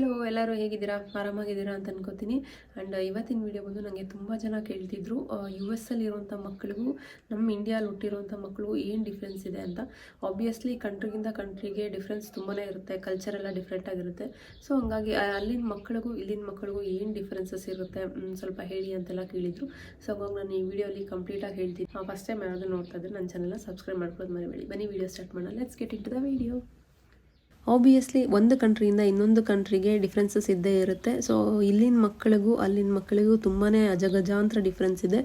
Hello, ಎಲ್ಲರೂ ಹೇಗಿದ್ದೀರಾ? ಆರಾಮಾಗಿದ್ದೀರಾ ಅಂತ ಅನ್ಕೋತೀನಿ. ಆ್ಯಂಡ್ ಇವತ್ತಿನ ವಿಡಿಯೋ ಬಂದು ನನಗೆ ತುಂಬ ಜನ ಕೇಳ್ತಿದ್ರು ಯು ಎಸ್ ಅಲ್ಲಿರುವಂಥ ಮಕ್ಕಳಿಗೂ ನಮ್ಮ ಇಂಡಿಯಾಲಿ ಹುಟ್ಟಿರುವಂಥ ಮಕ್ಕಳಿಗೂ ಏನು ಡಿಫ್ರೆನ್ಸ್ ಇದೆ ಅಂತ. ಆಬ್ವಿಯಸ್ಲಿ ಕಂಟ್ರಿಗಿಂತ ಕಂಟ್ರಿಗೆ ಡಿಫ್ರೆನ್ಸ್ ತುಂಬಾ ಇರುತ್ತೆ ಕಲ್ಚರ್ ಎಲ್ಲ ಡಿಫ್ರೆಂಟ್ ಆಗಿರುತ್ತೆ. ಸೊ ಹಂಗಾಗಿ ಅಲ್ಲಿನ ಮಕ್ಕಳಿಗೂ ಇಲ್ಲಿನ ಮಕ್ಕಳಿಗೂ ಏನು ಡಿಫ್ರೆನ್ಸಸ್ ಇರುತ್ತೆ ಸ್ವಲ್ಪ ಹೇಳಿ ಅಂತೆಲ್ಲ ಕೇಳಿದರು. ಸೊ ಹಂಗಾಗಿ ನಾನು ಈ ವಿಡಿಯೋಲಿ ಕಂಪ್ಲೀಟಾಗಿ ಹೇಳ್ತೀನಿ. ಫಸ್ಟ್ ಟೈಮ್ ಯಾರಾದರೂ ನೋಡ್ತಾ ಇದ್ರೆ ನನ್ನ ಚಾನಲ್ನ ಸಬ್ಸ್ಕ್ರೈಬ್ ಮಾಡ್ಕೊಳ್ಳೋದು ಮರಿಬೇಡಿ. ಬನ್ನಿ ವಿಡಿಯೋ ಸ್ಟಾರ್ಟ್ ಮಾಡೋಣ. Let's get it the video obviously ಒಂದು ಕಂಟ್ರಿಯಿಂದ ಇನ್ನೊಂದು ಕಂಟ್ರಿಗೆ ಡಿಫ್ರೆನ್ಸಸ್ ಇದ್ದೇ ಇರುತ್ತೆ. ಸೊ ಇಲ್ಲಿನ ಮಕ್ಕಳಿಗೂ, ಅಲ್ಲಿನ ಮಕ್ಕಳಿಗೂ ತುಂಬಾ ಅಜಗಜಾಂತರ ಡಿಫ್ರೆನ್ಸ್ ಇದೆ.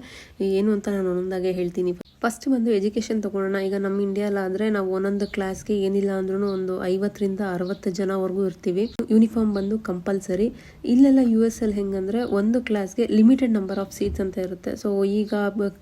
ಏನು ಅಂತ ನಾನು ಒಂದೊಂದಾಗೆ ಹೇಳ್ತೀನಿ. ಫಸ್ಟ್ ಬಂದು ಎಜುಕೇಷನ್ ತಗೊಳ್ಳೋಣ ಈಗ ನಮ್ಮ ಇಂಡಿಯಾಲಾದರೆ ನಾವು ಒಂದೊಂದು ಕ್ಲಾಸ್ಗೆ ಏನಿಲ್ಲ ಅಂದ್ರೂ ಒಂದು ಐವತ್ತರಿಂದ ಅರವತ್ತು ಜನವರೆಗೂ ಇರ್ತೀವಿ. ಯೂನಿಫಾರ್ಮ್ ಬಂದು ಕಂಪಲ್ಸರಿ ಇಲ್ಲೆಲ್ಲ ಯು ಎಸ್ ಎಲ್ ಹೆಂಗಂದ್ರೆ ಒಂದು ಕ್ಲಾಸ್ಗೆ ಲಿಮಿಟೆಡ್ ನಂಬರ್ ಆಫ್ ಸೀಟ್ಸ್ ಅಂತ ಇರುತ್ತೆ. ಸೊ ಈಗ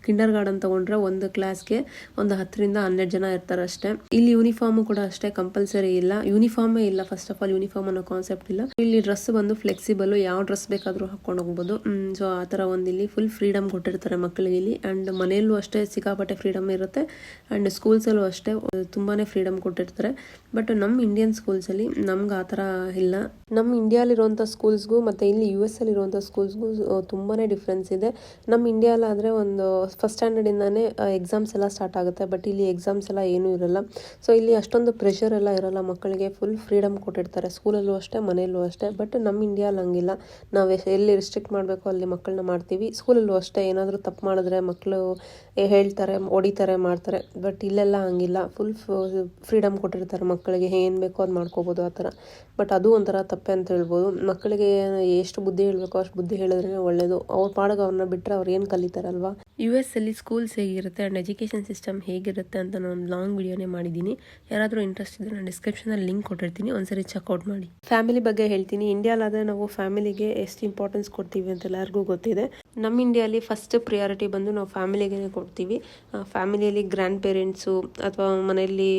ಕಿಂಡರ್ ಗಾರ್ಡನ್ ತಗೊಂಡ್ರೆ ಒಂದು ಕ್ಲಾಸ್ಗೆ ಒಂದು ಹತ್ತರಿಂದ ಹನ್ನೆರಡು ಜನ ಇರ್ತಾರೆ ಅಷ್ಟೇ ಇಲ್ಲಿ ಯೂನಿಫಾರ್ಮು ಕೂಡ ಅಷ್ಟೇ ಕಂಪಲ್ಸರಿ ಇಲ್ಲ. ಯೂನಿಫಾರ್ಮೇ ಇಲ್ಲ ಫಸ್ಟ್ ಆಫ್ ಆಲ್ ಯೂನಿಫಾರ್ಮ್ ಅನ್ನೋ ಕಾನ್ಸೆಪ್ಟ್ ಇಲ್ಲ. ಇಲ್ಲಿ ಡ್ರೆಸ್ ಬಂದು ಫ್ಲೆಕ್ಸಿಬಲ್ ಯಾವ ಡ್ರೆಸ್ ಬೇಕಾದರೂ ಹಾಕೊಂಡು ಹೋಗ್ಬೋದು. ಸೊ ಆ ಥರ ಒಂದು ಇಲ್ಲಿ ಫುಲ್ ಫ್ರೀಡಮ್ ಕೊಟ್ಟಿರ್ತಾರೆ ಮಕ್ಕಳಿಗೆ ಇಲ್ಲಿ. ಆ್ಯಂಡ್ ಮನೆಯಲ್ಲೂ ಅಷ್ಟೇ ಸಿಕ್ಕಾಪಟ್ಟೆ ಫ್ರೀಡಮ್ ಇರುತ್ತೆ. ಆ್ಯಂಡ್ ಸ್ಕೂಲ್ಸಲ್ಲೂ ಅಷ್ಟೇ ತುಂಬಾ ಫ್ರೀಡಮ್ ಕೊಟ್ಟಿರ್ತಾರೆ. ಬಟ್ ನಮ್ಮ ಇಂಡಿಯನ್ ಸ್ಕೂಲ್ಸಲ್ಲಿ ನಮ್ಗೆ ಆ ಥರ ಇಲ್ಲ. ನಮ್ಮ ಇಂಡಿಯಾಲಿರುವಂಥ ಸ್ಕೂಲ್ಸ್ಗೂ ಮತ್ತು ಇಲ್ಲಿ ಯು ಎಸ್ ಅಲ್ಲಿರುವಂಥ ಸ್ಕೂಲ್ಸ್ಗೂ ತುಂಬಾ ಡಿಫ್ರೆನ್ಸ್ ಇದೆ. ನಮ್ಮ ಇಂಡಿಯಾಲಾದರೆ ಒಂದು ಫಸ್ಟ್ ಸ್ಟ್ಯಾಂಡರ್ಡಿಂದಾನೇ ಎಕ್ಸಾಮ್ಸ್ ಎಲ್ಲ ಸ್ಟಾರ್ಟ್ ಆಗುತ್ತೆ. ಬಟ್ ಇಲ್ಲಿ ಎಕ್ಸಾಮ್ಸ್ ಎಲ್ಲ ಏನೂ ಇರಲ್ಲ. ಸೊ ಇಲ್ಲಿ ಅಷ್ಟೊಂದು ಪ್ರೆಷರ್ ಎಲ್ಲ ಇರಲ್ಲ ಮಕ್ಕಳಿಗೆ. ಫುಲ್ ಫ್ರೀಡಮ್ ಕೊಟ್ಟಿರ್ತಾರೆ. ಸ್ಕೂಲಲ್ಲೂ ಅಷ್ಟೇ, ಮನೆಯಲ್ಲೂ ಅಷ್ಟೇ. ಬಟ್ ನಮ್ಮ ಇಂಡಿಯಾಲಿ ಹಂಗಿಲ್ಲ. ನಾವು ಎಲ್ಲಿ ರಿಸ್ಟ್ರಿಕ್ಟ್ ಮಾಡಬೇಕು ಅಲ್ಲಿ ಮಕ್ಕಳನ್ನ ಮಾಡ್ತೀವಿ. ಸ್ಕೂಲಲ್ಲೂ ಅಷ್ಟೇ, ಏನಾದರೂ ತಪ್ಪು ಮಾಡಿದ್ರೆ ಮಕ್ಕಳು ಹೇಳ್ತಾರೆ ಹೊಡಿತಾರೆ ಮಾಡ್ತಾರೆ. ಬಟ್ ಇಲ್ಲೆಲ್ಲ ಹಂಗಿಲ್ಲ. ಫುಲ್ ಫ್ರೀಡಮ್ ಕೊಟ್ಟಿರ್ತಾರೆ ಮಕ್ಕಳಿಗೆ ಏನು ಬೇಕೋ ಅದು ಮಾಡ್ಕೋಬೋದು ಆ ಥರ. ಬಟ್ ಅದು ಒಂಥರ ತಪ್ಪೆ ಅಂತ ಹೇಳ್ಬೋದು. ಮಕ್ಕಳಿಗೆ ಎಷ್ಟು ಬುದ್ಧಿ ಹೇಳಬೇಕೋ ಅಷ್ಟು ಬುದ್ಧಿ ಹೇಳಿದ್ರೆ ಒಳ್ಳೆಯದು ಅವ್ರ ಪಾಡಗ ಅವ್ರನ್ನ ಬಿಟ್ಟರೆ ಅವ್ರು ಏನು ಕಲಿತಾರಲ್ವಾ? ಯು ಎಸ್ ಅಲ್ಲಿ ಸ್ಕೂಲ್ಸ್ ಹೇಗಿರುತ್ತೆ ಆ್ಯಂಡ್ ಎಜುಕೇಷನ್ ಸಿಸ್ಟಮ್ ಹೇಗಿರುತ್ತೆ ಅಂತ ನಾನು ಒಂದು ಲಾಂಗ್ ವಿಡಿಯೋನೇ ಮಾಡಿದ್ದೀನಿ. ಯಾರಾದರೂ ಇಂಟ್ರೆಸ್ಟ್ ಇದ್ದರೆ ನಾನು ಡಿಸ್ಕ್ರಿಪ್ಷನಲ್ಲಿ ಲಿಂಕ್ ಕೊಟ್ಟಿರ್ತೀನಿ. ಒಂದ್ಸರಿ ಚೆಕ್ಔಟ್ ಮಾಡಿ. ಫ್ಯಾಮಿಲಿ ಬಗ್ಗೆ ಹೇಳ್ತೀನಿ. ಇಂಡಿಯಾಲಾದರೆ ನಾವು ಫ್ಯಾಮಿಲಿಗೆ ಎಷ್ಟು ಇಂಪಾರ್ಟೆನ್ಸ್ ಕೊಡ್ತೀವಿ ಅಂತ ಎಲ್ಲರಿಗೂ ಗೊತ್ತಿದೆ. ನಮ್ಮ ಇಂಡಿಯಾಲಿ ಫಸ್ಟ್ ಪ್ರಿಯಾರಿಟಿ ಬಂದು ನಾವು ಫ್ಯಾಮಿಲಿಗೆ ಕೊಡ್ತೀವಿ. ಫ್ಯಾಮಿಲಿಯಲ್ಲಿ ಗ್ರ್ಯಾಂಡ್ ಪೇರೆಂಟ್ಸು ಅಥವಾ ಮನೆಯಲ್ಲಿ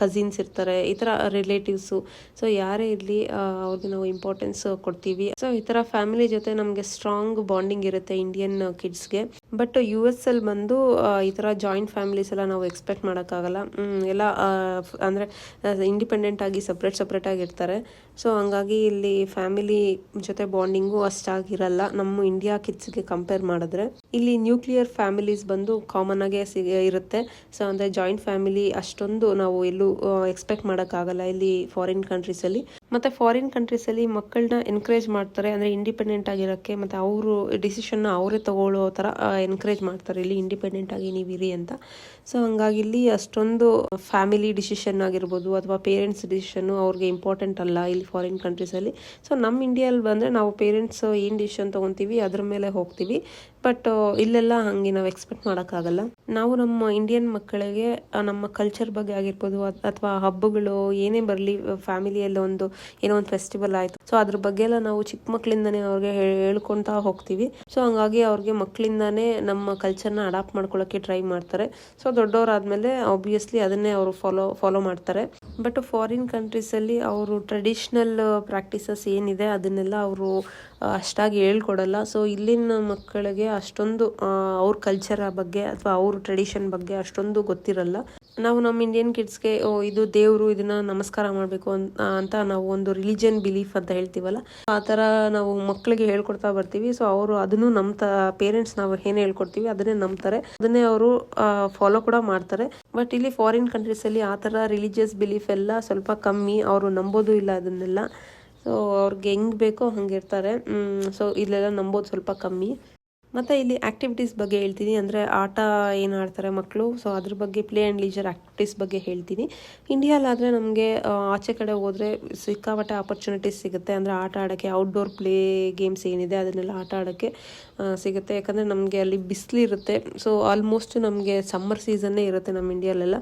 ಕಸಿನ್ಸ್ ಇರ್ತಾರೆ, ಈ ಥರ ರಿಲೇಟಿವ್ಸು ಸೊ ಯಾರೇ ಇರಲಿ ಅವ್ರಿಗೆ ನಾವು ಇಂಪಾರ್ಟೆನ್ಸ್ ಕೊಡ್ತೀವಿ. ಸೊ ಈ ಥರ ಫ್ಯಾಮಿಲಿ ಜೊತೆ ನಮಗೆ ಸ್ಟ್ರಾಂಗ್ ಬಾಂಡಿಂಗ್ ಇರುತ್ತೆ ಇಂಡಿಯನ್ ಕಿಡ್ಸ್ಗೆ ಬಟ್ ಯು ಎಸ್ ಅಲ್ಲಿ ಬಂದು ಈ ಥರ ಜಾಯಿಂಟ್ ಫ್ಯಾಮಿಲೀಸ್ ಎಲ್ಲ ನಾವು ಎಕ್ಸ್ಪೆಕ್ಟ್ ಮಾಡೋಕ್ಕಾಗಲ್ಲ. ಎಲ್ಲ ಅಂದರೆ ಇಂಡಿಪೆಂಡೆಂಟ್ ಆಗಿ ಸಪ್ರೇಟ್ ಸಪ್ರೇಟ್ ಆಗಿ ಇರ್ತಾರೆ. ಸೊ ಹಂಗಾಗಿ ಇಲ್ಲಿ ಫ್ಯಾಮಿಲಿ ಜೊತೆ ಬಾಂಡಿಂಗು ಅಷ್ಟಾಗಿರಲ್ಲ. ನಮ್ಮ ಇಂಡಿಯಾ ಕಿಡ್ಸ್ಗೆ ಕಂಪೇರ್ ಮಾಡಿದ್ರೆ, ಇಲ್ಲಿ ನ್ಯೂಕ್ಲಿಯರ್ ಫ್ಯಾಮಿಲೀಸ್ ಬಂದು ಕಾಮನ್ ಆಗಿ ಇರುತ್ತೆ. ಸೊ ಅಂದ್ರೆ ಜಾಯಿಂಟ್ ಫ್ಯಾಮಿಲಿ ಅಷ್ಟೊಂದು ನಾವು ಎಲ್ಲೂ ಎಕ್ಸ್ಪೆಕ್ಟ್ ಮಾಡೋಕ್ಕಾಗಲ್ಲ ಇಲ್ಲಿ ಫಾರಿನ್ ಕಂಟ್ರೀಸಲ್ಲಿ ಮತ್ತು ಫಾರಿನ್ ಕಂಟ್ರೀಸಲ್ಲಿ ಮಕ್ಕಳನ್ನ ಎನ್ಕರೇಜ್ ಮಾಡ್ತಾರೆ, ಅಂದರೆ ಇಂಡಿಪೆಂಡೆಂಟ್ ಆಗಿರೋಕ್ಕೆ, ಮತ್ತು ಅವರು ಡಿಸಿಷನ್ನ ಅವರೇ ತಗೊಳ್ಳೋ ಥರ ಎನ್ಕರೇಜ್ ಮಾಡ್ತಾರೆ, ಇಲ್ಲಿ ಇಂಡಿಪೆಂಡೆಂಟ್ ಆಗಿ ನೀವು ಇರಿ ಅಂತ. ಸೊ ಹಂಗಾಗಿ ಇಲ್ಲಿ ಅಷ್ಟೊಂದು ಫ್ಯಾಮಿಲಿ ಡಿಸಿಷನ್ ಆಗಿರ್ಬೋದು, ಅಥವಾ ಪೇರೆಂಟ್ಸ್ ಡಿಸಿಷನ್ನು ಅವ್ರಿಗೆ ಇಂಪಾರ್ಟೆಂಟ್ ಅಲ್ಲ ಇಲ್ಲಿ ಫಾರಿನ್ ಕಂಟ್ರೀಸಲ್ಲಿ ಸೊ ನಮ್ಮ ಇಂಡಿಯಲ್ಲಿ ಬಂದರೆ ನಾವು ಪೇರೆಂಟ್ಸ್ ಏನು ಡಿಸಿಷನ್ ತೊಗೊತೀವಿ, ಅದ್ರ ಮೇಲೆ ಹೋಗ್ತೀವಿ. ಬಟ್ ಇಲ್ಲೆಲ್ಲ ಹಂಗೆ ನಾವು ಎಕ್ಸ್ಪೆಕ್ಟ್ ಮಾಡೋಕ್ಕಾಗಲ್ಲ. ನಾವು ನಮ್ಮ ಇಂಡಿಯನ್ ಮಕ್ಕಳಿಗೆ ನಮ್ಮ ಕಲ್ಚರ್ ಬಗ್ಗೆ ಆಗಿರ್ಬೋದು ಅಥವಾ ಹಬ್ಬಗಳು ಏನೇ ಬರಲಿ ಫ್ಯಾಮಿಲಿಯಲ್ಲಿ ಒಂದು, ಏನೋ ಒಂದು ಫೆಸ್ಟಿವಲ್ ಆಯಿತು. ಸೊ ಅದ್ರ ಬಗ್ಗೆ ಎಲ್ಲ ನಾವು ಚಿಕ್ಕ ಮಕ್ಕಳಿಂದನೇ ಅವ್ರಿಗೆ ಹೇಳ್ಕೊಂತಾ ಹೋಗ್ತೀವಿ. ಸೊ ಹಂಗಾಗಿ ಅವ್ರಿಗೆ ಮಕ್ಕಳಿಂದಾನೇ ನಮ್ಮ ಕಲ್ಚರ್ನ ಅಡಾಪ್ಟ್ ಮಾಡ್ಕೊಳ್ಳೋಕ್ಕೆ ಟ್ರೈ ಮಾಡ್ತಾರೆ. ಸೊ ದೊಡ್ಡವರಾದ್ಮೇಲೆ ಆಬ್ವಿಯಸ್ಲಿ ಅದನ್ನೇ ಅವರು ಫಾಲೋ ಫಾಲೋ ಮಾಡ್ತಾರೆ. ಬಟ್ ಫಾರಿನ್ ಕಂಟ್ರೀಸಲ್ಲಿ ಅವರು ಟ್ರೆಡಿಷ್ನಲ್ ಪ್ರಾಕ್ಟೀಸಸ್ ಏನಿದೆ, ಅದನ್ನೆಲ್ಲ ಅವರು ಅಷ್ಟಾಗಿ ಹೇಳ್ಕೊಡಲ್ಲ. ಸೊ ಇಲ್ಲಿನ ಮಕ್ಕಳಿಗೆ ಅಷ್ಟೊಂದು ಅವ್ರ ಕಲ್ಚರ ಬಗ್ಗೆ ಅಥವಾ ಅವ್ರ ಟ್ರೆಡಿಷನ್ ಬಗ್ಗೆ ಅಷ್ಟೊಂದು ಗೊತ್ತಿರಲ್ಲ. ನಾವು ನಮ್ಮ ಇಂಡಿಯನ್ ಕಿಡ್ಸ್ಗೆ ಇದು ದೇವರು ಇದನ್ನ ನಮಸ್ಕಾರ ಮಾಡಬೇಕು ಅಂತ ನಾವು ಒಂದು ರಿಲಿಜನ್ ಬಿಲೀಫ್ ಅಂತ ಹೇಳ್ತೀವಲ್ಲ. ಆ ಥರ ನಾವು ಮಕ್ಕಳಿಗೆ ಹೇಳ್ಕೊಡ್ತಾ ಬರ್ತೀವಿ. ಸೊ ಅವರು ಅದನ್ನು ನಮ್ಮ ಪೇರೆಂಟ್ಸ್ ನಾವು ಏನು ಹೇಳ್ಕೊಡ್ತೀವಿ ಅದನ್ನೇ ನಂಬ್ತಾರೆ. ಅದನ್ನೇ ಅವರು ಫಾಲೋ ಕೂಡ ಮಾಡ್ತಾರೆ. ಬಟ್ ಇಲ್ಲಿ ಫಾರಿನ್ ಕಂಟ್ರೀಸಲ್ಲಿ ಆ ಥರ ರಿಲಿಜಿಯಸ್ ಬಿಲೀಫ್ ಎಲ್ಲ ಸ್ವಲ್ಪ ಕಮ್ಮಿ. ಅವರು ನಂಬೋದು ಇಲ್ಲ ಅದನ್ನೆಲ್ಲ. ಸೊ ಅವ್ರಿಗೆ ಹೆಂಗೆ ಬೇಕೋ ಹಂಗೆ ಇರ್ತಾರೆ. ಸೊ ಇಲ್ಲೆಲ್ಲ ನಂಬೋದು ಸ್ವಲ್ಪ ಕಮ್ಮಿ. ಮತ್ತು ಇಲ್ಲಿ ಆ್ಯಕ್ಟಿವಿಟೀಸ್ ಬಗ್ಗೆ ಹೇಳ್ತೀನಿ. ಅಂದರೆ ಆಟ ಏನು ಆಡ್ತಾರೆ ಮಕ್ಕಳು ಸೊ ಅದ್ರ ಬಗ್ಗೆ ಪ್ಲೇ ಆ್ಯಂಡ್ ಲೀಜರ್ ಆ್ಯಕ್ಟಿವಿಟೀಸ್ ಬಗ್ಗೆ ಹೇಳ್ತೀನಿ. ಇಂಡಿಯಾಲಾದರೆ ನಮಗೆ ಆಚೆ ಕಡೆ ಹೋದರೆ ಸಿಕ್ಕಾಪಟ್ಟೆ ಆಪರ್ಚುನಿಟೀಸ್ ಸಿಗುತ್ತೆ. ಅಂದರೆ ಆಟ ಆಡೋಕ್ಕೆ ಔಟ್ಡೋರ್ ಪ್ಲೇ ಗೇಮ್ಸ್ ಏನಿದೆ ಅದನ್ನೆಲ್ಲ ಆಟ ಆಡೋಕ್ಕೆ ಸಿಗುತ್ತೆ. ಯಾಕಂದರೆ ನಮಗೆ ಅಲ್ಲಿ ಬಿಸಿಲಿರುತ್ತೆ. ಸೊ ಆಲ್ಮೋಸ್ಟ್ ನಮಗೆ ಸಮ್ಮರ್ ಸೀಸನ್ನೇ ಇರುತ್ತೆ ನಮ್ಮ ಇಂಡಿಯಾಲೆಲ್ಲ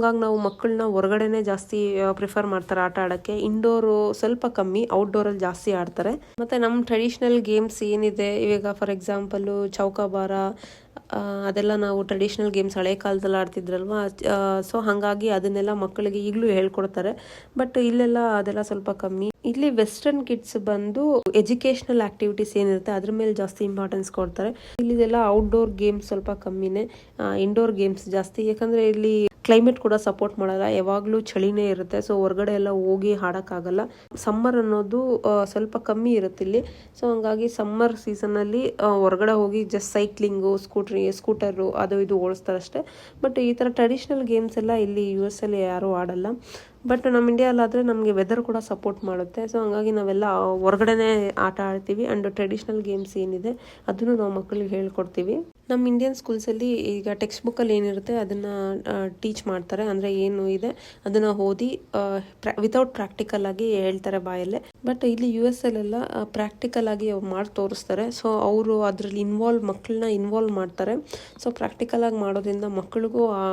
ಹಂಗಾಗಿ ನಾವು ಮಕ್ಕಳನ್ನ ಹೊರಗಡೆನೆ ಜಾಸ್ತಿ ಪ್ರಿಫರ್ ಮಾಡ್ತಾರೆ ಆಟ ಆಡೋಕ್ಕೆ. ಇಂಡೋರು ಸ್ವಲ್ಪ ಕಮ್ಮಿ ಔಟ್ಡೋರಲ್ಲಿ ಜಾಸ್ತಿ ಆಡ್ತಾರೆ. ಮತ್ತು ನಮ್ಮ ಟ್ರೆಡಿಷ್ನಲ್ ಗೇಮ್ಸ್ ಏನಿದೆ, ಇವಾಗ ಫಾರ್ ಎಕ್ಸಾಂಪಲು ಚೌಕಾಬಾರ ಅದೆಲ್ಲ ನಾವು ಟ್ರೆಡಿಷ್ನಲ್ ಗೇಮ್ಸ್ ಹಳೆ ಕಾಲದಲ್ಲಿ ಆಡ್ತಿದ್ರಲ್ವ? ಸೊ ಹಾಗಾಗಿ ಅದನ್ನೆಲ್ಲ ಮಕ್ಕಳಿಗೆ ಈಗಲೂ ಹೇಳ್ಕೊಡ್ತಾರೆ. ಬಟ್ ಇಲ್ಲೆಲ್ಲ ಅದೆಲ್ಲ ಸ್ವಲ್ಪ ಕಮ್ಮಿ. ಇಲ್ಲಿ ವೆಸ್ಟರ್ನ್ ಕಿಡ್ಸ್ ಬಂದು ಎಜುಕೇಶನಲ್ ಆಕ್ಟಿವಿಟೀಸ್ ಏನಿರುತ್ತೆ, ಅದ್ರ ಮೇಲೆ ಜಾಸ್ತಿ ಇಂಪಾರ್ಟೆನ್ಸ್ ಕೊಡ್ತಾರೆ. ಇಲ್ಲಿದೆಲ್ಲ ಔಟ್ಡೋರ್ ಗೇಮ್ಸ್ ಸ್ವಲ್ಪ ಕಮ್ಮಿನೇ ಇಂಡೋರ್ ಗೇಮ್ಸ್ ಜಾಸ್ತಿ. ಯಾಕಂದ್ರೆ ಇಲ್ಲಿ ಕ್ಲೈಮೇಟ್ ಕೂಡ ಸಪೋರ್ಟ್ ಮಾಡಲ್ಲ. ಯಾವಾಗಲೂ ಚಳಿನೇ ಇರುತ್ತೆ. ಸೊ ಹೊರಗಡೆ ಎಲ್ಲ ಹೋಗಿ ಆಡೋಕ್ಕಾಗಲ್ಲ ಸಮ್ಮರ್ ಅನ್ನೋದು ಸ್ವಲ್ಪ ಕಮ್ಮಿ ಇರುತ್ತೆ ಇಲ್ಲಿ. ಸೊ ಹಂಗಾಗಿ ಸಮ್ಮರ್ ಸೀಸನಲ್ಲಿ ಹೊರಗಡೆ ಹೋಗಿ ಜಸ್ಟ್ ಸೈಕ್ಲಿಂಗು ಸ್ಕೂಟ್ರಿ ಸ್ಕೂಟರು ಅದು ಇದು ಓಡಿಸ್ತಾರೆ ಅಷ್ಟೇ. ಬಟ್ ಈ ಥರ ಟ್ರೆಡಿಷ್ನಲ್ ಗೇಮ್ಸ್ ಎಲ್ಲ ಇಲ್ಲಿ ಯು ಎಸ್ ಅಲ್ಲಿ ಯಾರೂ ಆಡಲ್ಲ. ಬಟ್ ನಮ್ಮ ಇಂಡಿಯಾಲಾದರೆ ನಮಗೆ ವೆದರ್ ಕೂಡ ಸಪೋರ್ಟ್ ಮಾಡುತ್ತೆ. ಸೊ ಹಂಗಾಗಿ ನಾವೆಲ್ಲ ಹೊರಗಡೆನೇ ಆಟ ಆಡ್ತೀವಿ. ಆ್ಯಂಡ್ ಟ್ರೆಡಿಷ್ನಲ್ ಗೇಮ್ಸ್ ಏನಿದೆ, ಅದನ್ನು ನಾವು ಮಕ್ಕಳಿಗೆ ಹೇಳ್ಕೊಡ್ತೀವಿ. ನಮ್ಮ ಇಂಡಿಯನ್ ಸ್ಕೂಲ್ಸಲ್ಲಿ ಈಗ ಟೆಕ್ಸ್ಟ್ ಬುಕ್ಕಲ್ಲಿ ಏನಿರುತ್ತೆ ಅದನ್ನು ಟೀಚ್ ಮಾಡ್ತಾರೆ. ಅಂದರೆ ಏನು ಇದೆ ಅದನ್ನು ಓದಿ ವಿತೌಟ್ ಪ್ರಾಕ್ಟಿಕಲ್ ಆಗಿ ಹೇಳ್ತಾರೆ ಬಾಯಲ್ಲೇ. ಬಟ್ ಇಲ್ಲಿ ಯು ಎಸ್ ಅಲ್ಲೆಲ್ಲ ಪ್ರಾಕ್ಟಿಕಲ್ ಆಗಿ ಮಾಡಿ ತೋರಿಸ್ತಾರೆ. ಸೊ ಅವರು ಅದರಲ್ಲಿ ಇನ್ವಾಲ್ವ್ ಮಕ್ಕಳನ್ನ ಇನ್ವಾಲ್ವ್ ಮಾಡ್ತಾರೆ. ಸೊ ಪ್ರಾಕ್ಟಿಕಲ್ ಆಗಿ ಮಾಡೋದ್ರಿಂದ ಮಕ್ಕಳಿಗೂ ಆ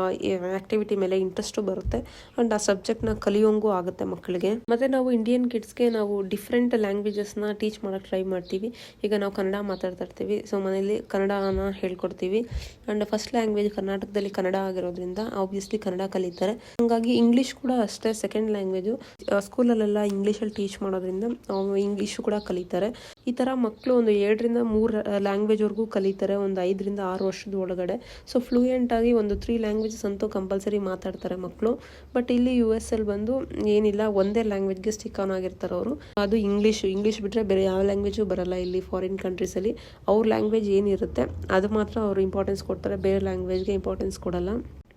ಆಕ್ಟಿವಿಟಿ ಮೇಲೆ ಇಂಟ್ರೆಸ್ಟು ಬರುತ್ತೆ. ಆ್ಯಂಡ್ ಆ ಸಬ್ಜೆಕ್ಟ್ನ ಕಲಿಯೋಂಗೂ ಆಗುತ್ತೆ ಮಕ್ಕಳಿಗೆ ಮತ್ತೆ ನಾವು ಇಂಡಿಯನ್ ಕಿಡ್ಸ್ಗೆ ನಾವು ಡಿಫ್ರೆಂಟ್ ಲ್ಯಾಂಗ್ವೇಜಸ್ನ ಟೀಚ್ ಮಾಡೋಕ್ಕೆ ಟ್ರೈ ಮಾಡ್ತೀವಿ. ಈಗ ನಾವು ಕನ್ನಡ ಮಾತಾಡ್ತಾ ಇರ್ತೀವಿ. ಸೊ ಮನೇಲಿ ಕನ್ನಡನ ಹೇಳ್ಕೊಡ್ತೀವಿ ಆ್ಯಂಡ್ ಫಸ್ಟ್ ಲ್ಯಾಂಗ್ವೇಜ್ ಕರ್ನಾಟಕದಲ್ಲಿ ಕನ್ನಡ ಆಗಿರೋದ್ರಿಂದ ಆಬ್ವಿಯಸ್ಲಿ ಕನ್ನಡ ಕಲಿತಾರೆ. ಹಾಗಾಗಿ ಇಂಗ್ಲೀಷ್ ಕೂಡ ಅಷ್ಟೇ ಸೆಕೆಂಡ್ ಲ್ಯಾಂಗ್ವೇಜು ಸ್ಕೂಲಲ್ಲೆಲ್ಲ ಇಂಗ್ಲೀಷಲ್ಲಿ ಟೀಚ್ ಮಾಡೋದ್ರಿಂದ ಇಂಗ್ಲೀಷು ಕೂಡ ಕಲಿತಾರೆ. ಈ ಥರ ಮಕ್ಕಳು ಒಂದು ಎರಡರಿಂದ ಮೂರು ಲ್ಯಾಂಗ್ವೇಜ್ವರೆಗೂ ಕಲಿತಾರೆ, ಒಂದು ಐದರಿಂದ ಆರು ವರ್ಷದ ಒಳಗಡೆ. ಸೊ ಫ್ಲೂಯೆಂಟ್ ಆಗಿ ಒಂದು ತ್ರೀ ಲ್ಯಾಂಗ್ವೇಜಸ್ ಅಂತೂ ಕಂಪಲ್ಸರಿ ಮಾತಾಡ್ತಾರೆ ಮಕ್ಕಳು ಬಟ್ ಇಲ್ಲಿ ಯು ಎಸ್ ಅಲ್ಲಿ ಬಂದು ಏನಿಲ್ಲ, ಒಂದೇ ಲ್ಯಾಂಗ್ವೇಜ್ಗೆ ಸ್ಟಿಕ್ ಆನ್ ಆಗಿರ್ತಾರೆ ಅವರು. ಅದು ಇಂಗ್ಲೀಷ್ ಇಂಗ್ಲೀಷ್ ಬಿಟ್ಟರೆ ಬೇರೆ ಯಾವ ಲ್ಯಾಂಗ್ವೇಜು ಬರಲ್ಲ ಇಲ್ಲಿ ಫಾರಿನ್ ಕಂಟ್ರೀಸಲ್ಲಿ ಅವ್ರ ಲ್ಯಾಂಗ್ವೇಜ್ ಏನಿರುತ್ತೆ, ಅದು ಮಾತ್ರ ಅವರು ಇಂಪಾರ್ಟೆನ್ಸ್ ಕೊಡ್ತಾರೆ ಬೇರೆ ಲ್ಯಾಂಗ್ವೇಜ್ಗೆ ಇಂಪಾರ್ಟೆನ್ಸ್ ಕೊಡಲ್ಲ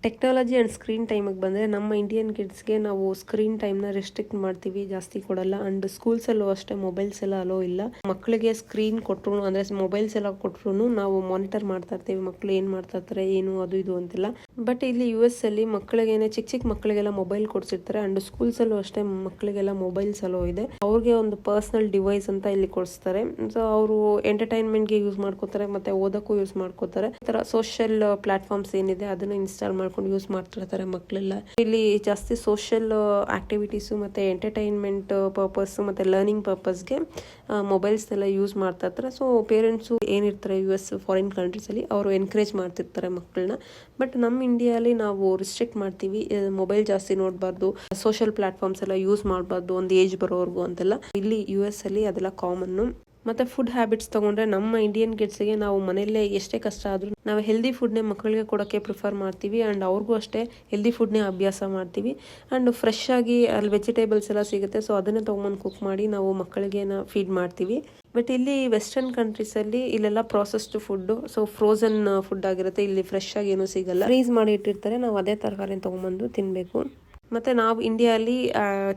ಟೆಕ್ನಾಲಜಿ ಆ್ಯಂಡ್ ಸ್ಕ್ರೀನ್ ಟೈಮಿಗೆ ಬಂದರೆ ನಮ್ಮ ಇಂಡಿಯನ್ ಕಿಡ್ಸ್ಗೆ ನಾವು ಸ್ಕ್ರೀನ್ ಟೈಮ್ನ ರೆಸ್ಟ್ರಿಕ್ಟ್ ಮಾಡ್ತೀವಿ, ಜಾಸ್ತಿ ಕೊಡಲ್ಲ. ಆ್ಯಂಡ್ ಸ್ಕೂಲ್ಸಲ್ಲೂ ಅಷ್ಟೇ ಮೊಬೈಲ್ಸ್ ಎಲ್ಲ ಅಲೋ ಇಲ್ಲ. ಮಕ್ಕಳಿಗೆ ಸ್ಕ್ರೀನ್ ಕೊಟ್ಟರು ಅಂದರೆ ಮೊಬೈಲ್ಸ್ ಎಲ್ಲ ಕೊಟ್ಟರು ನಾವು ಮಾನಿಟರ್ ಮಾಡ್ತಾ ಇರ್ತೀವಿ. ಮಕ್ಕಳು ಏನು ಮಾಡ್ತಾ ಇರ್ತಾರೆ, ಏನು, ಅದು ಇದು ಅಂತೆಲ್ಲ. ಬಟ್ ಇಲ್ಲಿ ಯು ಎಸ್ ಅಲ್ಲಿ ಮಕ್ಕಳಿಗೇನೆ ಚಿಕ್ಕ ಚಿಕ್ಕ ಮಕ್ಕಳಿಗೆಲ್ಲ ಮೊಬೈಲ್ ಕೊಡ್ಸಿರ್ತಾರೆ. ಆ್ಯಂಡ್ ಸ್ಕೂಲ್ಸಲ್ಲೂ ಅಷ್ಟೇ ಮಕ್ಕಳಿಗೆಲ್ಲ ಮೊಬೈಲ್ಸ್ ಅಲೋ ಇದೆ. ಅವ್ರಿಗೆ ಒಂದು ಪರ್ಸ್ನಲ್ ಡಿವೈಸ್ ಅಂತ ಇಲ್ಲಿ ಕೊಡಿಸ್ತಾರೆ. ಸೊ ಅವರು ಎಂಟರ್ಟೈನ್ಮೆಂಟ್ಗೆ ಯೂಸ್ ಮಾಡ್ಕೋತಾರೆ, ಮತ್ತೆ ಓದಕ್ಕೂ ಯೂಸ್ ಮಾಡ್ಕೋತಾರೆ. ಈ ಥರ ಸೋಷಿಯಲ್ ಪ್ಲಾಟ್ಫಾರ್ಮ್ಸ್ ಏನಿದೆ, ಅದನ್ನ ಇನ್ಸ್ಟಾಲ್ ಮಾಡ್ಕೊಂಡು ಯೂಸ್ ಮಾಡ್ತಿರ್ತಾರೆ ಮಕ್ಕಳೆಲ್ಲ ಇಲ್ಲಿ ಜಾಸ್ತಿ ಸೋಷಿಯಲ್ ಆಕ್ಟಿವಿಟೀಸು ಮತ್ತೆ ಎಂಟರ್ಟೈನ್ಮೆಂಟ್ ಪರ್ಪಸ್ ಮತ್ತೆ ಲರ್ನಿಂಗ್ ಪರ್ಪಸ್ಗೆ ಮೊಬೈಲ್ಸ್ ಎಲ್ಲ ಯೂಸ್ ಮಾಡ್ತಾ ಇರ್ತಾರೆ ಸೊ ಪೇರೆಂಟ್ಸು ಏನಿರ್ತಾರೆ ಯು ಎಸ್ ಫಾರಿನ್ ಕಂಟ್ರೀಸಲ್ಲಿ ಅವರು ಎನ್ಕರೇಜ್ ಮಾಡ್ತಿರ್ತಾರೆ ಮಕ್ಕಳನ್ನ ಬಟ್ ನಮ್ಮ ಇಂಡಿಯಾಲಿ ನಾವು ರಿಸ್ಟ್ರಿಕ್ಟ್ ಮಾಡ್ತೀವಿ ಮೊಬೈಲ್ ಜಾಸ್ತಿ ನೋಡಬಾರ್ದು ಸೋಷಿಯಲ್ ಪ್ಲಾಟ್ಫಾರ್ಮ್ಸ್ ಎಲ್ಲ ಯೂಸ್ ಮಾಡಬಾರ್ದು, ಒಂದು ಏಜ್ ಬರೋವರೆಗೂ ಅಂತೆಲ್ಲ. ಇಲ್ಲಿ ಯು ಎಸ್ ಅಲ್ಲಿ ಅದೆಲ್ಲ ಕಾಮನ್ನು ಮತ್ತೆ ಫುಡ್ ಹ್ಯಾಬಿಟ್ಸ್ ತಗೊಂಡ್ರೆ ನಮ್ಮ ಇಂಡಿಯನ್ ಕಿಡ್ಸ್ಗೆ ನಾವು ಮನೆಯಲ್ಲೇ ಎಷ್ಟೇ ಕಷ್ಟ ಆದ್ರೂ ನಾವು ಹೆಲ್ದಿ ಫುಡ್ನೇ ಮಕ್ಕಳಿಗೆ ಕೊಡೋಕ್ಕೆ ಪ್ರಿಫರ್ ಮಾಡ್ತೀವಿ ಆ್ಯಂಡ್ ಅವ್ರಿಗೂ ಅಷ್ಟೇ ಹೆಲ್ದಿ ಫುಡ್ನೇ ಅಭ್ಯಾಸ ಮಾಡ್ತೀವಿ ಆ್ಯಂಡ್ ಫ್ರೆಶ್ ಆಗಿ ಅಲ್ಲಿ ವೆಜಿಟೇಬಲ್ಸ್ ಎಲ್ಲ ಸಿಗುತ್ತೆ ಸೊ ಅದನ್ನೇ ತೊಗೊಂಬಂದು ಕುಕ್ ಮಾಡಿ ನಾವು ಮಕ್ಕಳಿಗೆ ಫೀಡ್ ಮಾಡ್ತೀವಿ. ಬಟ್ ಇಲ್ಲಿ ವೆಸ್ಟರ್ನ್ ಕಂಟ್ರೀಸಲ್ಲಿ ಇಲ್ಲೆಲ್ಲ processed food so frozen food ಆಗಿರುತ್ತೆ, ಇಲ್ಲಿ ಫ್ರೆಶ್ ಆಗಿ ಏನೂ ಸಿಗಲ್ಲ. ಫ್ರೀಸ್ ಮಾಡಿ ಇಟ್ಟಿರ್ತಾರೆ, ನಾವು ಅದೇ ತರಕಾರಿನ ತೊಗೊಂಬಂದು ತಿನ್ನಬೇಕು ಮತ್ತು ನಾವು ಇಂಡಿಯಾಲಿ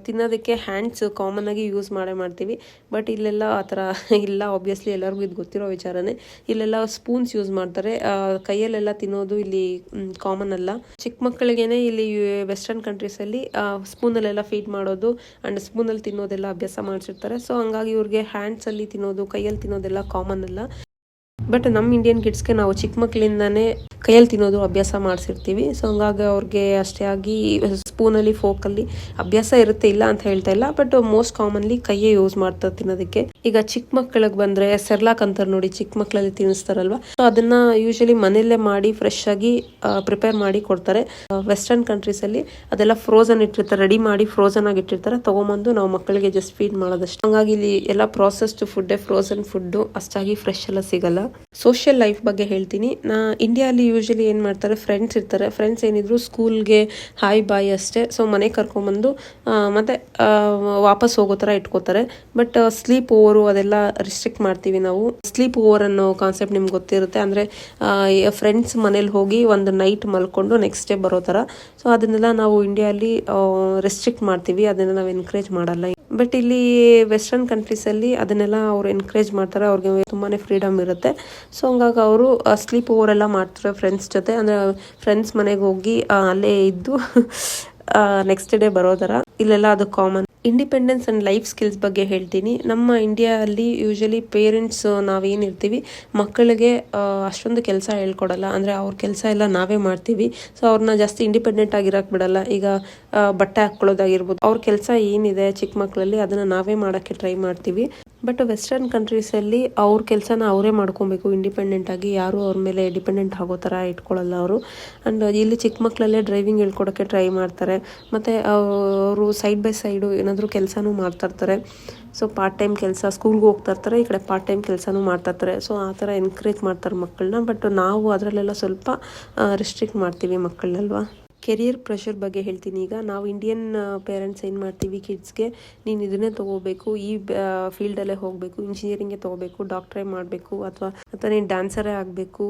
ತಿನ್ನೋದಕ್ಕೆ ಹ್ಯಾಂಡ್ಸ್ ಕಾಮನ್ ಆಗಿ ಯೂಸ್ ಮಾಡೇ ಮಾಡ್ತೀವಿ. ಬಟ್ ಇಲ್ಲೆಲ್ಲ ಆ ಥರ ಇಲ್ಲ. ಆಬ್ವಿಯಸ್ಲಿ ಎಲ್ಲರಿಗೂ ಇದು ಗೊತ್ತಿರೋ ವಿಚಾರನೇ. ಇಲ್ಲೆಲ್ಲ ಸ್ಪೂನ್ಸ್ ಯೂಸ್ ಮಾಡ್ತಾರೆ. ಕೈಯಲ್ಲೆಲ್ಲ ತಿನ್ನೋದು ಇಲ್ಲಿ ಕಾಮನ್ ಅಲ್ಲ. ಚಿಕ್ಕ ಮಕ್ಕಳಿಗೇನೆ ಇಲ್ಲಿ ವೆಸ್ಟರ್ನ್ ಕಂಟ್ರೀಸಲ್ಲಿ ಸ್ಪೂನಲ್ಲೆಲ್ಲ ಫೀಡ್ ಮಾಡೋದು ಆ್ಯಂಡ್ ಸ್ಪೂನಲ್ಲಿ ತಿನ್ನೋದೆಲ್ಲ ಅಭ್ಯಾಸ ಮಾಡಿಸಿರ್ತಾರೆ. ಸೊ ಹಂಗಾಗಿ ಇವ್ರಿಗೆ ಹ್ಯಾಂಡ್ಸಲ್ಲಿ ತಿನ್ನೋದು, ಕೈಯಲ್ಲಿ ತಿನ್ನೋದೆಲ್ಲ ಕಾಮನ್ ಅಲ್ಲ. ಬಟ್ ನಮ್ಮ ಇಂಡಿಯನ್ ಕಿಡ್ಸ್ಗೆ ನಾವು ಚಿಕ್ಕ ಮಕ್ಕಳಿಂದಾನೇ ಕೈಯಲ್ಲಿ ತಿನ್ನೋದು ಅಭ್ಯಾಸ ಮಾಡಿಸಿರ್ತೀವಿ. ಸೊ ಹಂಗಾಗಿ ಅವ್ರಿಗೆ ಅಷ್ಟೇ ಆಗಿ ಸ್ಪೂನಲ್ಲಿ ಫೋಕಲ್ಲಿ ಅಭ್ಯಾಸ ಇರುತ್ತೆ ಇಲ್ಲ ಅಂತ ಹೇಳ್ತಾ ಇಲ್ಲ. ಬಟ್ ಮೋಸ್ಟ್ ಕಾಮನ್ಲಿ ಕೈಯೇ ಯೂಸ್ ಮಾಡ್ತಾರೆ ತಿನ್ನೋದಕ್ಕೆ. ಈಗ ಚಿಕ್ಕ ಮಕ್ಕಳಿಗೆ ಬಂದ್ರೆ ಸೆರ್ಲಾಕ್ ಅಂತಾರೆ ನೋಡಿ ಚಿಕ್ಕ ಮಕ್ಕಳಲ್ಲಿ ತಿನ್ನಿಸ್ತಾರಲ್ವಾ? ಸೊ ಅದನ್ನ ಯೂಶಲಿ ಮನೆಯಲ್ಲೇ ಮಾಡಿ ಫ್ರೆಶ್ ಆಗಿ ಪ್ರಿಪೇರ್ ಮಾಡಿ ಕೊಡ್ತಾರೆ. ವೆಸ್ಟರ್ನ್ ಕಂಟ್ರೀಸ್ ಅಲ್ಲಿ ಅದೆಲ್ಲ ಫ್ರೋಸನ್ ಇಟ್ಟಿರ್ತಾರೆ ರೆಡಿ ಮಾಡಿ ಫ್ರೋಸನ್ ಆಗಿ ಇಟ್ಟಿರ್ತಾರೆ. ತಗೊಂಬಂದು ನಾವು ಮಕ್ಕಳಿಗೆ ಜಸ್ಟ್ ಫೀಡ್ ಮಾಡೋದಷ್ಟು. ಹಂಗಾಗಿ ಇಲ್ಲಿ ಎಲ್ಲ ಪ್ರಾಸೆಸ್ಡ್ ಫುಡ್ ಫ್ರೋಸನ್ ಫುಡ್ ಅಷ್ಟಾಗಿ ಫ್ರೆಶ್ ಎಲ್ಲ ಸಿಗಲ್ಲ. ಸೋಷಿಯಲ್ ಲೈಫ್ ಬಗ್ಗೆ ಹೇಳ್ತೀನಿ. ನಾ ಇಂಡಿಯಾಲಿ ಯೂಶಲಿ ಏನ್ ಮಾಡ್ತಾರೆ ಫ್ರೆಂಡ್ಸ್ ಇರ್ತಾರೆ. ಫ್ರೆಂಡ್ಸ್ ಏನಿದ್ರು ಸ್ಕೂಲ್ಗೆ ಹಾಯ್ ಬಾಯ್ ಅಷ್ಟೇ. ಸೊ ಮನೆ ಕರ್ಕೊಂಬಂದು ಮತ್ತೆ ವಾಪಸ್ ಹೋಗೋ ಥರ ಇಟ್ಕೋತಾರೆ. ಬಟ್ ಸ್ಲೀಪ್ ಓವರು ಅದೆಲ್ಲ ರಿಸ್ಟ್ರಿಕ್ಟ್ ಮಾಡ್ತೀವಿ ನಾವು. ಸ್ಲೀಪ್ ಓವರ್ ಅನ್ನೋ ಕಾನ್ಸೆಪ್ಟ್ ನಿಮ್ಗೆ ಗೊತ್ತಿರುತ್ತೆ. ಅಂದರೆ ಫ್ರೆಂಡ್ಸ್ ಮನೇಲಿ ಹೋಗಿ ಒಂದು ನೈಟ್ ಮಲ್ಕೊಂಡು ನೆಕ್ಸ್ಟ್ ಡೇ ಬರೋ ಥರ. ಸೊ ಅದನ್ನೆಲ್ಲ ನಾವು ಇಂಡಿಯಾಲಿ ರೆಸ್ಟ್ರಿಕ್ಟ್ ಮಾಡ್ತೀವಿ. ಅದನ್ನ ನಾವು ಎನ್ಕರೇಜ್ ಮಾಡಲ್ಲ. ಬಟ್ ಇಲ್ಲಿ ವೆಸ್ಟರ್ನ್ ಕಂಟ್ರೀಸಲ್ಲಿ ಅದನ್ನೆಲ್ಲ ಅವ್ರು ಎನ್ಕರೇಜ್ ಮಾಡ್ತಾರೆ. ಅವ್ರಿಗೆ ತುಂಬಾನೇ ಫ್ರೀಡಮ್ ಇರುತ್ತೆ. ಸೊ ಹಂಗಾಗಿ ಅವರು ಸ್ಲೀಪ್ ಓವರ್ ಎಲ್ಲ ಮಾಡ್ತಾರೆ ಫ್ರೆಂಡ್ಸ್ ಜೊತೆ. ಅಂದರೆ ಫ್ರೆಂಡ್ಸ್ ಮನೆಗೆ ಹೋಗಿ ಅಲ್ಲೇ ಇದ್ದು ನೆಕ್ಸ್ಟ್ ಡೇ ಬರೋ ಇಲ್ಲೆಲ್ಲ ಅದು common independence and life skills ಬಗ್ಗೆ ಹೇಳ್ತೀನಿ. ನಮ್ಮ ಇಂಡಿಯಾದಲ್ಲಿ ಯೂಶಲಿ ಪೇರೆಂಟ್ಸ್ ನಾವೇನಿರ್ತೀವಿ ಮಕ್ಕಳಿಗೆ ಅಷ್ಟೊಂದು ಕೆಲಸ ಹೇಳ್ಕೊಡಲ್ಲ. ಅಂದರೆ ಅವ್ರ ಕೆಲಸ ಎಲ್ಲ ನಾವೇ ಮಾಡ್ತೀವಿ. ಸೊ ಅವ್ರನ್ನ ಜಾಸ್ತಿ ಇಂಡಿಪೆಂಡೆಂಟ್ ಆಗಿರೋಕ್ಕೆ ಬಿಡಲ್ಲ. ಈಗ ಬಟ್ಟೆ ಹಾಕ್ಕೊಳ್ಳೋದಾಗಿರ್ಬೋದು. ಅವ್ರ ಕೆಲಸ ಏನಿದೆ ಚಿಕ್ಕ ಮಕ್ಕಳಲ್ಲಿ ಅದನ್ನು ನಾವೇ ಮಾಡೋಕ್ಕೆ ಟ್ರೈ ಮಾಡ್ತೀವಿ. ಬಟ್ ವೆಸ್ಟರ್ನ್ ಕಂಟ್ರೀಸಲ್ಲಿ ಅವ್ರ ಕೆಲಸನ ಅವರೇ ಮಾಡ್ಕೊಬೇಕು. ಇಂಡಿಪೆಂಡೆಂಟ್ ಆಗಿ ಯಾರು ಅವ್ರ ಮೇಲೆ ಡಿಪೆಂಡೆಂಟ್ ಆಗೋ ಥರ ಇಟ್ಕೊಳ್ಳಲ್ಲ ಅವರು. ಆ್ಯಂಡ್ ಇಲ್ಲಿ ಚಿಕ್ಕ ಮಕ್ಕಳಲ್ಲೇ ಡ್ರೈವಿಂಗ್ ಹೇಳ್ಕೊಡೋಕ್ಕೆ ಟ್ರೈ ಮಾಡ್ತಾರೆ. ಮತ್ತು ಅವರು ಸೈಡ್ ಬೈ ಸೈಡು ಏನಾದರೂ ಕೆಲಸನೂ ಮಾಡ್ತಾ ಇರ್ತಾರೆ. ಸೊ ಪಾರ್ಟ್ ಟೈಮ್ ಕೆಲಸ ಸ್ಕೂಲ್ಗೆ ಹೋಗ್ತಾ ಇರ್ತಾರೆ. ಈ ಕಡೆ ಪಾರ್ಟ್ ಟೈಮ್ ಕೆಲಸನೂ ಮಾಡ್ತಾ ಇರ್ತಾರೆ. ಸೊ ಆ ಥರ ಎನ್ಕರೇಜ್ ಮಾಡ್ತಾರೆ ಮಕ್ಕಳನ್ನ. ಬಟ್ ನಾವು ಅದರಲ್ಲೆಲ್ಲ ಸ್ವಲ್ಪ ರಿಸ್ಟ್ರಿಕ್ಟ್ ಮಾಡ್ತೀವಿ ಮಕ್ಕಳನ್ನಲ್ವಾ ಕೆರಿಯರ್ ಪ್ರೆಷರ್ ಬಗ್ಗೆ ಹೇಳ್ತೀನಿ. ಈಗ ನಾವು ಇಂಡಿಯನ್ ಪೇರೆಂಟ್ಸ್ ಏನು ಮಾಡ್ತೀವಿ ಕಿಡ್ಸ್ಗೆ ನೀನು ಇದನ್ನೇ ತೊಗೋಬೇಕು, ಈ ಫೀಲ್ಡಲ್ಲೇ ಹೋಗಬೇಕು ಇಂಜಿನಿಯರಿಂಗೇ ತೊಗೋಬೇಕು ಡಾಕ್ಟ್ರೇ ಮಾಡಬೇಕು, ಅಥವಾ ಅಥವಾ ನೀನು ಡ್ಯಾನ್ಸರೇ ಆಗಬೇಕು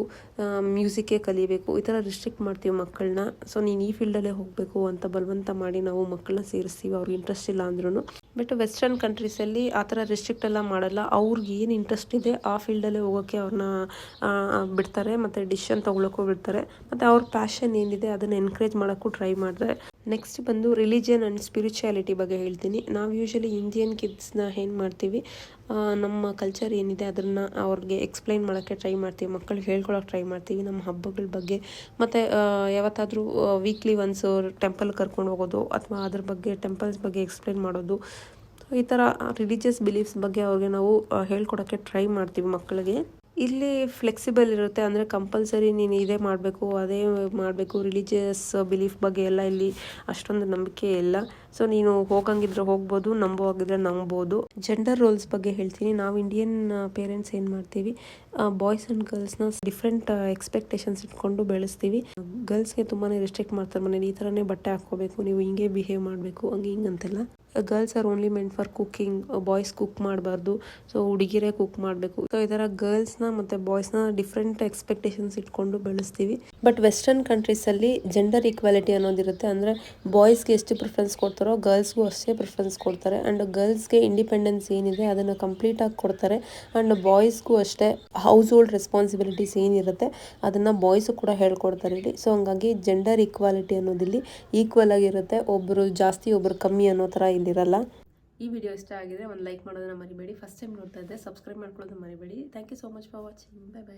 ಮ್ಯೂಸಿಕ್ಕೇ ಕಲಿಬೇಕು, ಈ ಥರ ರಿಸ್ಟ್ರಿಕ್ಟ್ ಮಾಡ್ತೀವಿ ಮಕ್ಕಳನ್ನ. ಸೊ ನೀನು ಈ ಫೀಲ್ಡಲ್ಲೇ ಹೋಗಬೇಕು ಅಂತ ಬಲವಂತ ಮಾಡಿ ನಾವು ಮಕ್ಕಳನ್ನ ಸೇರಿಸ್ತೀವಿ. ಅವ್ರಿಗೆ ಇಂಟ್ರೆಸ್ಟ್ ಇಲ್ಲ ಅಂದ್ರೂ ಬಟ್ ವೆಸ್ಟರ್ನ್ ಕಂಟ್ರೀಸಲ್ಲಿ ಆ ಥರ ರೆಸ್ಟ್ರಿಕ್ಟ್ ಎಲ್ಲ ಮಾಡಲ್ಲ. ಅವ್ರಿಗೆ ಏನು ಇಂಟ್ರೆಸ್ಟ್ ಇದೆ ಆ ಫೀಲ್ಡಲ್ಲೇ ಹೋಗೋಕ್ಕೆ ಅವ್ರನ್ನ ಬಿಡ್ತಾರೆ. ಮತ್ತು ಡಿಶನ್ ತೊಗೊಳಕ್ಕೂ ಬಿಡ್ತಾರೆ. ಮತ್ತು ಅವ್ರ ಪ್ಯಾಷನ್ ಏನಿದೆ ಅದನ್ನು ಎನ್ಕರೇಜ್ ಮಾಡೋಕ್ಕೂ ಟ್ರೈ ಮಾಡ್ತಾರೆ. ನೆಕ್ಸ್ಟ್ ಬಂದು ರಿಲಿಜನ್ ಆ್ಯಂಡ್ ಸ್ಪಿರಿಚುಯಾಲಿಟಿ ಬಗ್ಗೆ ಹೇಳ್ತೀನಿ. ನಾವು ಯೂಶಲಿ ಇಂಡಿಯನ್ ಕಿಡ್ಸ್ನ ಏನು ಮಾಡ್ತೀವಿ? ನಮ್ಮ ಕಲ್ಚರ್ ಏನಿದೆ ಅದನ್ನು ಅವ್ರಿಗೆ ಎಕ್ಸ್ಪ್ಲೈನ್ ಮಾಡೋಕ್ಕೆ ಟ್ರೈ ಮಾಡ್ತೀವಿ. ಮಕ್ಕಳಿಗೆ ಹೇಳ್ಕೊಳಕ್ಕೆ ಟ್ರೈ ಮಾಡ್ತೀವಿ. ನಮ್ಮ ಹಬ್ಬಗಳ ಬಗ್ಗೆ. ಮತ್ತು ಯಾವತ್ತಾದರೂ ವೀಕ್ಲಿ ಒನ್ಸ್ ಟೆಂಪಲ್ ಕರ್ಕೊಂಡು ಹೋಗೋದು ಅಥವಾ ಅದ್ರ ಬಗ್ಗೆ ಟೆಂಪಲ್ಸ್ ಬಗ್ಗೆ ಎಕ್ಸ್ಪ್ಲೈನ್ ಮಾಡೋದು. ಈ ಥರ ರಿಲಿಜಿಯಸ್ ಬಿಲೀಫ್ಸ್ ಬಗ್ಗೆ ಅವ್ರಿಗೆ ನಾವು ಹೇಳ್ಕೊಡೋಕ್ಕೆ ಟ್ರೈ ಮಾಡ್ತೀವಿ ಮಕ್ಕಳಿಗೆ. ಇಲ್ಲಿ ಫ್ಲೆಕ್ಸಿಬಲ್ ಇರುತ್ತೆ. ಅಂದರೆ ಕಂಪಲ್ಸರಿ ನೀನು ಇದೇ ಮಾಡಬೇಕು, ಅದೇ ಮಾಡಬೇಕು. ರಿಲಿಜಿಯಸ್ ಬಿಲೀಫ್ ಬಗ್ಗೆ ಎಲ್ಲ ಇಲ್ಲಿ ಅಷ್ಟೊಂದು ನಂಬಿಕೆ ಇಲ್ಲ. ಸೊ ನೀನು ಹೋಗಂಗಿದ್ರೆ ಹೋಗ್ಬೋದು ನಂಬೋ ಹಾಗಿದ್ರೆ ನಂಬೋದು. ಜೆಂಡರ್ ರೋಲ್ಸ್ ಬಗ್ಗೆ ಹೇಳ್ತೀನಿ. ನಾವು ಇಂಡಿಯನ್ ಪೇರೆಂಟ್ಸ್ ಏನು ಮಾಡ್ತೀವಿ? ಬಾಯ್ಸ್ ಆ್ಯಂಡ್ ಗರ್ಲ್ಸ್ನ ಡಿಫ್ರೆಂಟ್ ಎಕ್ಸ್ಪೆಕ್ಟೇಷನ್ಸ್ ಇಟ್ಕೊಂಡು ಬೆಳೆಸ್ತೀವಿ. ಗರ್ಲ್ಸ್ಗೆ ತುಂಬಾ ರೆಸ್ಟ್ರಿಕ್ಟ್ ಮಾಡ್ತಾರೆ ಮನೇಲಿ. ಈ ಥರನೇ ಬಟ್ಟೆ ಹಾಕ್ಕೋಬೇಕು, ನೀವು ಹಿಂಗೆ ಬಿಹೇವ್ ಮಾಡಬೇಕು. ಹಂಗೆ ಹಿಂಗೆ ಅಂತೆಲ್ಲ. Girls are only meant for cooking boys cook ಮಾಡಬಾರ್ದು. ಸೊ ಹುಡುಗಿರೇ ಕುಕ್ ಮಾಡಬೇಕು. ಸೊ ಈ ಥರ ಗರ್ಲ್ಸ್ನ ಮತ್ತು ಬಾಯ್ಸ್ನ ಡಿಫ್ರೆಂಟ್ ಎಕ್ಸ್ಪೆಕ್ಟೇಷನ್ಸ್ ಇಟ್ಕೊಂಡು ಬೆಳೆಸ್ತೀವಿ. ಬಟ್ ವೆಸ್ಟರ್ನ್ ಕಂಟ್ರೀಸಲ್ಲಿ ಜೆಂಡರ್ ಈಕ್ವಾಲಿಟಿ ಅನ್ನೋದಿರುತ್ತೆ. ಅಂದರೆ ಬಾಯ್ಸ್ಗೆ ಎಷ್ಟು ಪ್ರಿಫರೆನ್ಸ್ ಕೊಡ್ತಾರೋ ಗರ್ಲ್ಸ್ಗೂ ಅಷ್ಟೇ ಪ್ರಿಫರೆನ್ಸ್ ಕೊಡ್ತಾರೆ. ಆ್ಯಂಡ್ ಗರ್ಲ್ಸ್ಗೆ ಇಂಡಿಪೆಂಡೆನ್ಸ್ ಏನಿದೆ, ಅದನ್ನು ಕಂಪ್ಲೀಟಾಗಿ ಕೊಡ್ತಾರೆ. ಆ್ಯಂಡ್ ಬಾಯ್ಸ್ಗೂ ಅಷ್ಟೇ ಹೌಸ್ ಹೋಲ್ಡ್ ರೆಸ್ಪಾನ್ಸಿಬಿಲಿಟೀಸ್ ಏನಿರುತ್ತೆ, ಅದನ್ನು ಬಾಯ್ಸು ಕೂಡ ಹೇಳ್ಕೊಡ್ತಾರೆ ಇಲ್ಲಿ. ಸೊ ಹಂಗಾಗಿ ಜೆಂಡರ್ ಈಕ್ವಾಲಿಟಿ ಅನ್ನೋದಿಲ್ಲಿ ಈಕ್ವಲ್ ಆಗಿರುತ್ತೆ. ಒಬ್ಬರು ಜಾಸ್ತಿ ಒಬ್ಬರು ಕಮ್ಮಿ ಅನ್ನೋ ಥರ ಇಲ್ಲಿರಲ್ಲ ಈ ವಿಡಿಯೋ ಇಷ್ಟ ಆಗಿದೆ ಒಂದು ಲೈಕ್ ಮಾಡೋದನ್ನ ಮರಿಬೇಡಿ. ಫಸ್ಟ್ ಟೈಮ್ ನೋಡ್ತಾ ಇದ್ದೆ ಸಬ್ಸ್ಕ್ರೈಬ್ ಮಾಡ್ಕೊಳ್ಳೋದನ್ನ ಮರಿಬೇಡಿ. Thank you so much for watching bye bye